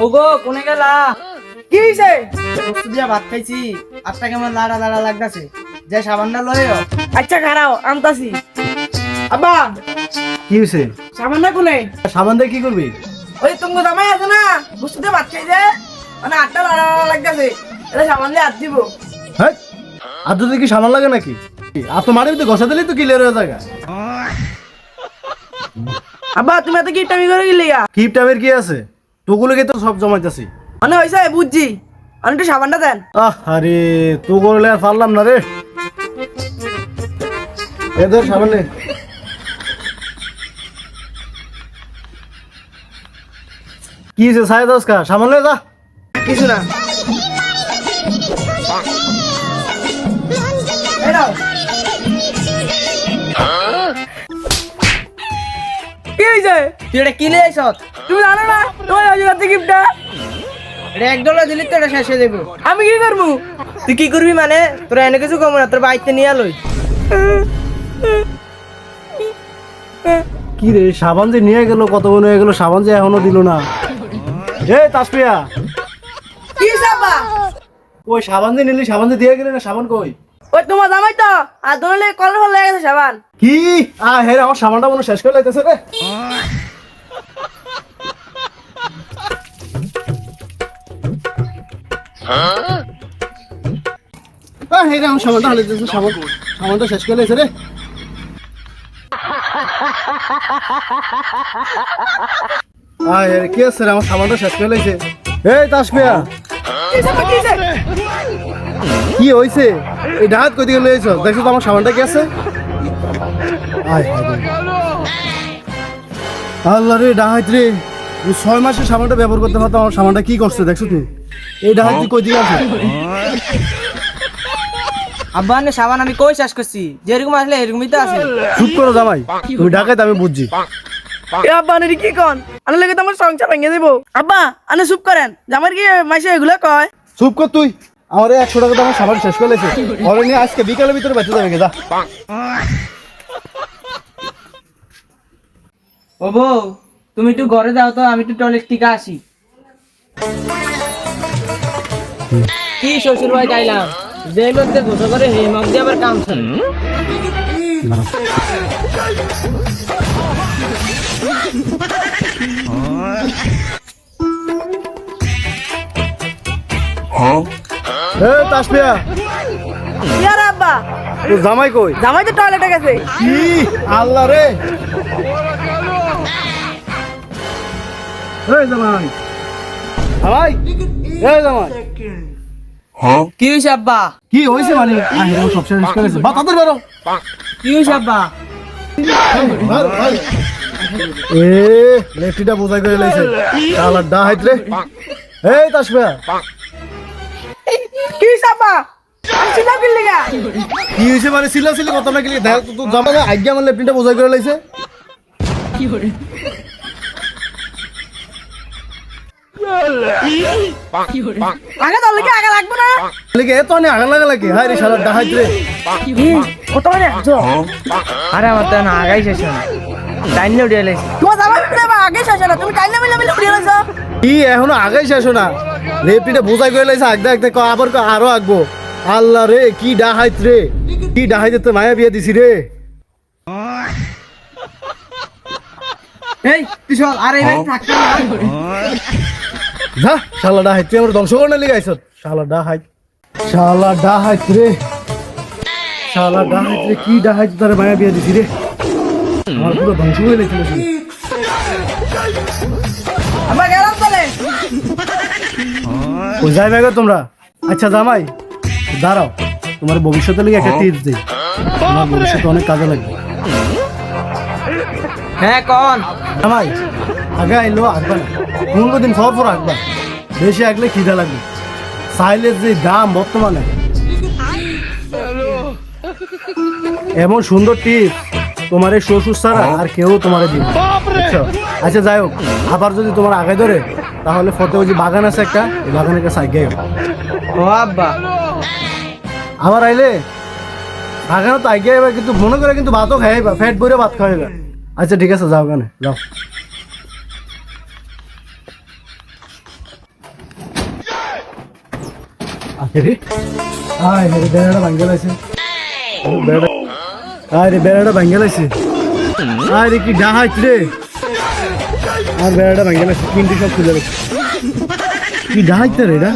ওগো কোনে গেলা? কি হইছে? বস্তু দিয়া ভাত খাইছি। আটটা কেমন লাড়া লাড়া লাগতাছে। যে সাবানটা লয়ও আচ্ছা খারাও আমতাছি আব্বা! কি হয়েছে সামান না কোনে? সাবান দিয়ে কি করবি? ওই তুমি জামাই আছে না? বুঝতে বাদ খাইছে মানে আটটা লাড়া লাড়া লাগতেছে। এটা সামান দিয়ে হাত দিব। হ্যাঁ আর তোদের কি সামান লাগে নাকি? আর তো মারি তো ঘষা দিলেই তো ক্লিয়ার হয়ে জায়গা আব্বা তুমি এত কি টামি করে গেলি গা? কিপ টাইমের কি আছে? তোগুলোকে তো সব জমাইতেছি। মানে হয়েছে বুঝছি। আমি একটু সাবানটা দেন। আহ আরে তো করলে আর পারলাম না রে। এ ধর সাবান কি হয়েছে দশ কা? সামান যা। কিছু না। কি হয়েছে তুই এটা কি লিয়ে আইছত তুমি জানো না? তোমার আজ রাতে গিফটটা এটা এক ডলার দিলি তো এটা শেষ হয়ে যাব। আমি কি করব? তুই কি করবি মানে? তোরা এনে কিছু কম না তোর বাইতে নিয়ে আলোই। কি রে সাবান যে নিয়ে গেল কত মনে হয়ে গেল সাবান যে এখনও দিল না। এ তাসপিয়া কি হয়েছে ওই সাবান দিয়ে নিলি সাবান দিয়ে দিয়ে গেলে না সাবান কই? ওই তোমার জামাই তো আর দোলে কলের ফল লেগে গেছে সাবান। কি? আ হে আমার সাবানটা মনে শেষ করে লাইতেছে রে। সাবানটা শেষ রে। আমার কি এই দেখছ তো আমার সামানটা কি আছে। আল্লাহ রে ডাহাত রে। ছয় মাসের সামানটা ব্যবহার করতে পারতাম, আমার সামানটা কি করছে, দেখছ তুমি? এই ডাহাত তুই কই দিকে আছে আব্বা নে সাবান আমি কই শেষ করছি? যেরকম আসলে এরকমই তো আছে। চুপ করো জামাই তুমি ডাকাইতে আমি বুঝছি। এ আব্বা আনে কি কন? আনে লেগে তো আমার সংসার ভেঙে দেবো। আব্বা আনে চুপ করেন। জামার কি মাসে এগুলো কয়? চুপ কর তুই। আমার একশো টাকা তো আমার সামান শেষ করে লেছে ঘরে নিয়ে আজকে বিকালের ভিতরে বেঁচে যাবে যা। ও বউ তুমি একটু ঘরে যাও তো আমি একটু টয়লেট থেকে আসি। কি শ্বশুর ভাই গাইলাম যে মধ্যে গোসল করে হে মগ দিয়ে আবার কাম ছাড়ে তাসপিয়া কি আব্বা? তোর জামাই কই? জামাই তো টয়লেটে গেছে। কি? আল্লাহ রে। জামাই। এই জামাই। কি হয়েছে আব্বা? কি মানে? আহ, সব শেষ করেছে বা তাদের বেরো। কি আব্বা? এ লেফটিটা বোঝাই করে লাইছে। শালার ডা হাইত রে। এই তাসপিয়া কি আব্বা? কি মানে সিলা সিলি কথা না কি দেখ তো তোর জামাই আজ্ঞা আমার লেফটিটা বোঝাই করে লাইছে। আগে তোর লেগে আগে লাগবো না? লেগে এত অনেক আগা লাগা লাগে হায় রে শালার ডা রে। কত মানে একশো আরে আমার তো না আগাই শেষ না। টাইনে উঠে এলাইছি তোমার জামাই আগে শেষ না। তুমি টাইলে মিলে মিলে উড়িয়ে গেছো কি এখনও আগাই শেষ না। লেফটিটা বোঝাই করে লাইছে আগদা আগদা ক আবার ক আরও আগবো। আল্লাহ রে কি ডা হাইত রে। কি ডা হাইতে তো মায়া বিয়ে দিছি রে। এই তুই চল আরে ভাই থাকতে না। শালা ডা হাইত আমার ধ্বংস করে লিগে আইছত শালা ডা হাইত শালা ডা হাইত রে। শালা ডা হাইত রে কি ডা হাইত তারে মায়া বিয়ে দিছি রে। আমার পুরো ধ্বংস হয়ে লেছিল আব্বা গেলাম তাহলে। যাই গো তোমরা। আচ্ছা জামাই দাঁড়াও। তোমার ভবিষ্যতে লিগে একটা টিপস দিই। তোমার ভবিষ্যতে অনেক কাজে লাগবে। হ্যাঁ কন। জামাই আগে আইলো আগবা না। পনেরো দিন পর পর আগবা। বেশি আগলে খিদা লাগবে। সাইলের যে দাম বর্তমানে। এমন সুন্দর টিপস তোমার এই শ্বশুর ছাড়া আর কেউ তোমার দিবে আচ্ছা যাই হোক আবার যদি তোমার আগে ধরে তাহলে ফতে ওই যে বাগান আছে একটা এই বাগানের কাছে আগে ও আব্বা। আবার আইলে? বাগানে তো আগে কিন্তু মনে করে কিন্তু ভাতও খাইবা ফ্যাট ভরে ভাত খাইবা আচ্ছা ঠিক আছে যাও গানে যাও আরে আয় রে বেড়াটা ভাঙ্গে লাইছে বেড়া আয় রে বেড়াটা ভাঙ্গে লাইছে আয় রে কি ডাহাইত রে আর বেড়াটা ভাঙ্গে লাইছে তিনটি সব খুলে কি ডাহাইত রে এটা